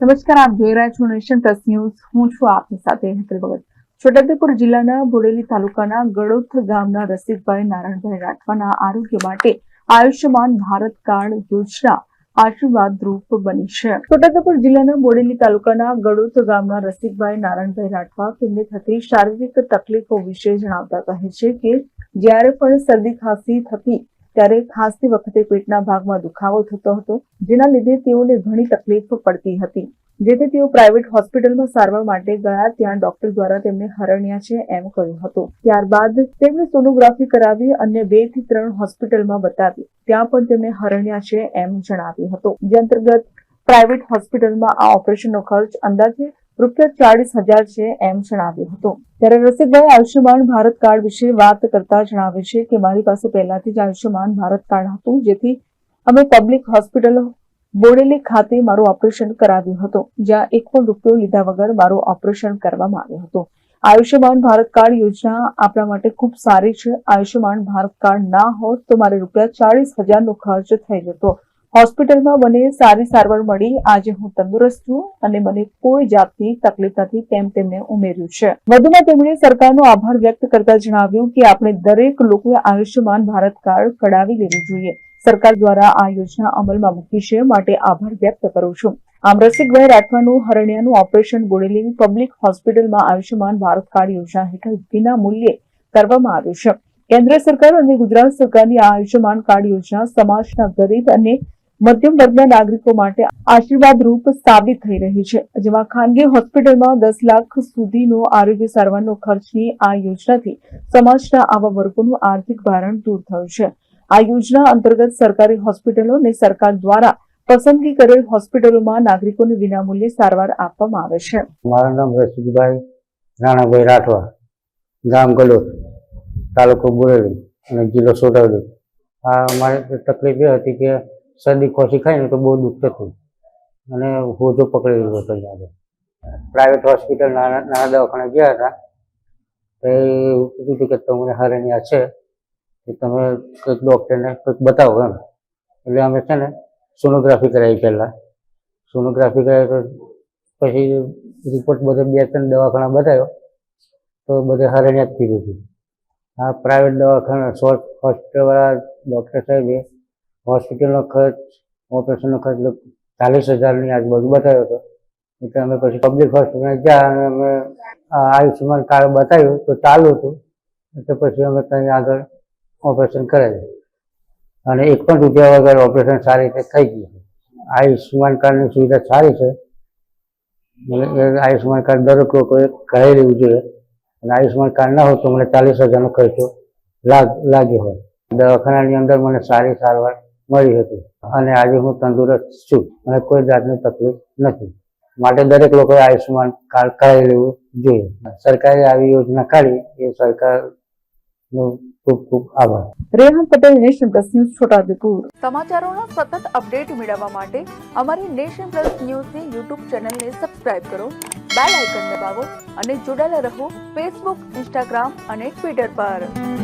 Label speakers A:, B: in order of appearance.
A: નમસ્કાર, આપ જોઈ રહ્યા છો નેશન પ્લસ ન્યૂઝ. હું છું આપની સાથે હેતલ ભગત. છોટાઉદેપુર જિલ્લાના બોડેલી તાલુકાના ગળોથ ગામના રસિકભાઈ નારાયણભાઈ રાઠવાના આરોગ્ય માટે આયુષ્યમાન ભારત કાર્ડ યોજના આશીર્વાદ રૂપ બની છે. છોટાઉદેપુર જિલ્લાના બોડેલી તાલુકાના ગળોથ ગામના રસિકભાઈ નારાયણભાઈ રાઠવા તેમને થતી શારીરિક તકલીફો વિશે જણાવતા કહે છે કે જ્યારે પણ શરદી ખાંસી થતી ત્યારે ખાંસતી વખતે પેટના ભાગમાં દુખાવો થતો હતો, જેના લીધે તેઓને ઘણી તકલીફ પડતી હતી. જેથી તેઓ પ્રાઇવેટ હોસ્પિટલમાં સારવાર માટે ગયા ત્યાં ડોક્ટર દ્વારા તેમને હરણ્યા છે એમ કહ્યું હતું. ત્યારબાદ તેમણે સોનોગ્રાફી કરાવી અન્ય બેથી ત્રણ હોસ્પિટલમાં બતાવી. ત્યાં પણ તેમને હરણ્યા છે એમ જણાવ્યું હતું. જે અંતર્ગત પ્રાઇવેટ હોસ્પિટલમાં આ ઓપરેશનનો ખર્ચ અંદાજે રૂપિયા ચાલીસ હજાર છે એમ જણાવ્યું હતું. ત્યારે રસિકભાઈ આયુષ્યમાન ભારત કાર્ડ વિશે વાત કરતા જણાવે છે કે મારી પાસે પહેલાથી જ આયુષ્યમાન ભારત કાર્ડ હતું, જેથી અમે પબ્લિક હોસ્પિટલ બોડેલી ખાતે મારું ઓપરેશન કરાવ્યું હતું, જ્યાં એક પણ રૂપિયો લીધા વગર મારું ઓપરેશન કરવામાં આવ્યું હતું. આયુષ્યમાન ભારત કાર્ડ યોજના આપણા માટે ખૂબ સારી છે. આયુષ્યમાન ભારત કાર્ડ ના હોત તો મારે રૂપિયા ચાલીસ હજારનો ખર્ચ થઈ જતો. હોસ્પિટલમાં મને સારી સારવાર મળી. આજે હું તંદુરસ્ત છું અને મને કોઈ જાતની તકલીફ નથી તેમ તેમણે ઉમેર્યું છે. વધુમાં તેમણે સરકારનો આભાર વ્યક્ત કરતા જણાવ્યું કે આપણે દરેક લોકોએ આયુષ્યમાન ભારત કાર્ડ કઢાવી લેવું જોઈએ. સરકાર દ્વારા આ યોજના અમલમાં મૂકી છે માટે આભાર વ્યક્ત કરું છું. આમ રસિકભાઈ રાઠવાનું હરણિયાનું ઓપરેશન બોડેલીની પબ્લિક હોસ્પિટલમાં આયુષ્યમાન ભારત કાર્ડ યોજના હેઠળ વિના મૂલ્યે કરવામાં આવ્યું છે. કેન્દ્ર સરકાર અને ગુજરાત સરકારની આ આયુષ્યમાન કાર્ડ યોજના સમાજના ગરીબ અને મધ્યમ વર્ગના નાગરિકો માટે આશીર્વાદ રૂપ સાબિત થઈ રહી છે. જેમાં ખાનગી હોસ્પિટલમાં દસ લાખ સુધીનો આરોગ્ય સારવારનો ખર્ચની આ યોજનાથી સમાજના આવા વર્ગોનું આર્થિક ભારણ દૂર થયું છે. આ યોજના અંતર્ગત સરકારી હોસ્પિટલો અને સરકાર દ્વારા પસંદગી કરેલ હોસ્પિટલોમાં નાગરિકોને વિનામૂલ્યે સારવાર આપવામાં આવે છે.
B: મારું નામ રસિકભાઈ રાણાભાઈ રાઠવા, ગામ ગલોદ તાલુકો બોરેલી અને જિલ્લો છોટાઉદેપુર આ અમારે તકલીફ એ હતી કે શરદી ખોસી ખાય ને તો બહુ દુઃખ થતું અને હોજો પકડેલો હતો ત્યાં પ્રાઇવેટ હોસ્પિટલ નાના નાના દવાખાને ગયા હતા. તો એવું કીધું હતું કે તમને હરણિયા છે. કે તમે કંઈક ડૉક્ટરને કંઈક બતાવો એમ. એટલે અમે છે ને સોનોગ્રાફી કરાવી પહેલાં. સોનોગ્રાફી કરાવી તો પછી રિપોર્ટ બધે બે ત્રણ દવાખાના બતાવ્યો. તો બધે હરણિયા જ પીધું હતું. આ પ્રાઇવેટ દવાખાના હોસ્પિટલવાળા ડૉક્ટર સાહેબે હોસ્પિટલનો ખર્ચ, ઓપરેશનનો ખર્ચ ચાલીસ હજારની આજુબાજુ બતાવ્યો હતો. એટલે અમે પછી પબ્લિક હોસ્પિટલ ગયા અને અમે આયુષ્યમાન કાર્ડ બતાવ્યું તો ચાલુ હતું. એટલે પછી અમે ત્યાં આગળ ઓપરેશન કરાવ્યું. અને એક પણ રૂપિયા વગર ઓપરેશન સારી રીતે થઈ ગયું. આયુષ્યમાન કાર્ડની સુવિધા સારી છે. આયુષ્યમાન કાર્ડ દરેક લોકોએ કરાવી લેવું જોઈએ. અને આયુષ્યમાન કાર્ડ ના હોય તો મને ચાલીસ હજારનો ખર્ચો લાગ, લાગ્યો હોય દવાખાનાની અંદર મને સારી સારવાર મળી હતી. અને આજે હું તંદુરસ્ત છું અને કોઈ જાતની તકલીફ નથી. માટે દરેક લોકોએ આયુષ્યમાન કાર્ડ કરાવી લેવું જોઈએ. સરકારે આવી યોજના કાઢી. એ સરકારનો ખૂબ ખૂબ આભાર.
A: Rehan Patel nation plus news Chhotaudepur. સમાચારોના સતત અપડેટ મેળવવા માટે અમારી નેશન પ્લસ ન્યૂઝની યુટ્યુબ ચેનલને સબસ્ક્રાઇબ કરો બેલ આઇકન દબાવો અને જોડાયેલા રહો ફેસબુક ઇન્સ્ટાગ્રામ અને ટ્વિટર પર.